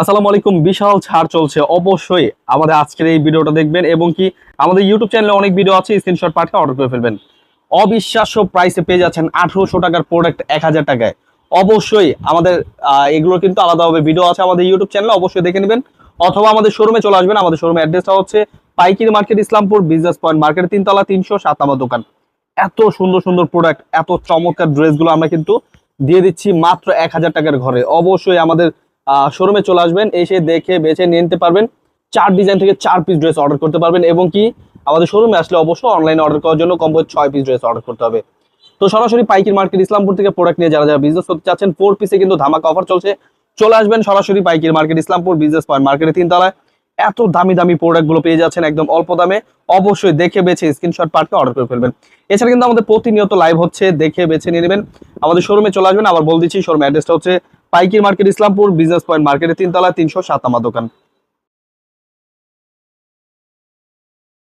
আসসালামু আলাইকুম, বিশাল ছাড় চলছে অবশ্যই। আমাদের আজকের এই ভিডিওটা দেখবেন এবং কি আমাদের ইউটিউব চ্যানেলে অনেক ভিডিও আছে স্ক্রিনশট পাঠিয়ে অর্ডার করে ফেলবেন। অবিশ্বাস্য প্রাইসে পেয়ে যাচ্ছেন আঠারোশো টাকার প্রোডাক্ট এক হাজার টাকায়। অবশ্যই আমাদের এগুলো কিন্তু আলাদাভাবে ভিডিও আছে আমাদের ইউটিউব চ্যানেলে অবশ্যই দেখে নেবেন। অথবা আমাদের শোরুমে চলে আসবেন, আমাদের শোরুমের অ্যাড্রেসটা হচ্ছে পাইকির market, Islampur business point market তিনতলা, তিনশো সাত নম্বর দোকান। এত সুন্দর সুন্দর প্রোডাক্ট এত চমৎকার ড্রেসগুলো আমরা কিন্তু দিয়ে দিচ্ছি মাত্র এক হাজার টাকার ঘরে। অবশ্যই আমাদের শোরুমে চলে আসবেন, এসে দেখে, বেছে নিয়ে নিতে পারবেন। চার ডিজাইন থেকে চার পিস ড্রেস অর্ডার করতে পারবেন এবং কি আমাদের শোরুমে আসলে অবশ্যই অনলাইনে অর্ডার করার জন্য কমপক্ষে ছয় পিস ড্রেস অর্ডার করতে হবে। তো সরাসরি পাইকির মার্কেট ইসলামপুর থেকে প্রোডাক্ট নিয়ে যারা যারা বিজনেস করতে চাচ্ছেন ফোর পিসে কিন্তু ধামাকা অফার চলছে। চলে আসবেন সরাসরি পাইকির মার্কেট ইসলামপুর বিজনেস পয়েন্ট মার্কেটের তিনতলায়। এত দামি দামি প্রোডাক্টগুলো পেয়ে যাচ্ছেন একদম অল্প দামে। অবশ্যই দেখে, বেছে স্ক্রিনশট পাঠিয়ে অর্ডার করে ফেলবেন। এছাড়া কিন্তু আমাদের প্রতিনিয়ত লাইভ হচ্ছে, দেখে, বেছে নিয়ে নেবেন। আমাদের শোরুমে চলে আসবেন, আবার বল দিচ্ছি শোরুম অ্যাড্রেসটা হচ্ছে পাইকির মার্কেট ইসলামপুর বিজনেস পয়েন্ট মার্কেটের তিনতলা তিনশো সাতামা দোকান।